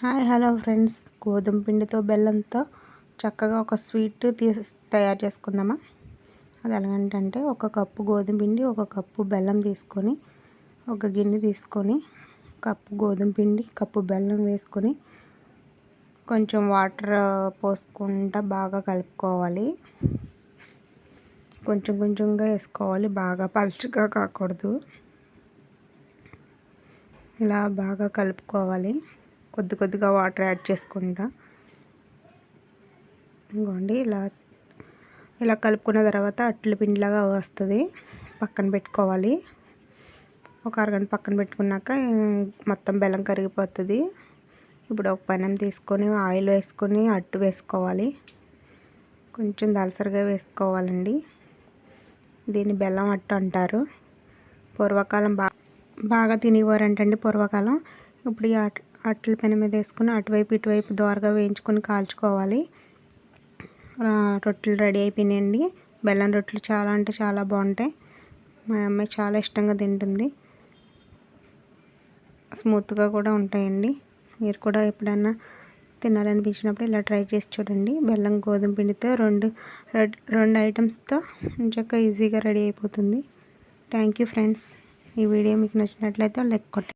Hi hello friends. గోధుమ పిండితో బెల్లంతో చక్కగా ఒక స్వీట్ తీసి తయారు చేసుకుందామా? అది ఎలాగంటే ఒక కప్పు గోధుమ పిండి ఒక కప్పు బెల్లం తీసుకొని ఒక గిన్నె తీసుకొని కప్పు గోధుమ పిండి కప్పు బెల్లం వేసుకొని కొంచెం వాటర్ పోసుకుంటా బాగా కలుపుకోవాలి. కొంచెం కొంచెంగా వేసుకోవాలి బాగా పలుచగా కాకూడదు. ఇలా బాగా కలుపుకోవాలి. కొద్ది కొద్దిగా వాటర్ యాడ్ చేసుకుంటా. ఇంకోండి ఇలా ఇలా కలుపుకున్న తర్వాత అట్ల పిండిలాగా వస్తుంది. పక్కన పెట్టుకోవాలి. ఒక అరగంట పక్కన పెట్టుకున్నాక మొత్తం బెల్లం కరిగిపోతుంది. ఇప్పుడు ఒక పనం తీసుకొని ఆయిల్ వేసుకొని అట్టు వేసుకోవాలి. కొంచెం దలసరిగా వేసుకోవాలండి. దీన్ని బెల్లం అట్టు అంటారు. పూర్వకాలం బాగా బాగా తినేవారంటండి పూర్వకాలం. ఇప్పుడు ఈ అట్ల పెన మీద వేసుకుని అటువైపు ఇటువైపు దోరగా వేయించుకొని కాల్చుకోవాలి. రొట్టెలు రెడీ అయిపోయినాయండి. బెల్లం రొట్టెలు చాలా అంటే చాలా బాగుంటాయి. మా అమ్మాయి చాలా ఇష్టంగా తింటుంది. స్మూత్గా కూడా ఉంటాయండి. మీరు కూడా ఎప్పుడన్నా తినాలనిపించినప్పుడు ఇలా ట్రై చేసి చూడండి. బెల్లం గోధుమ పిండితో రెండు రెండు ఐటమ్స్తో చక్కగా ఈజీగా రెడీ అయిపోతుంది. Thank you friends. ఈ వీడియో మీకు నచ్చినట్లయితే లైక్ కొట్టండి.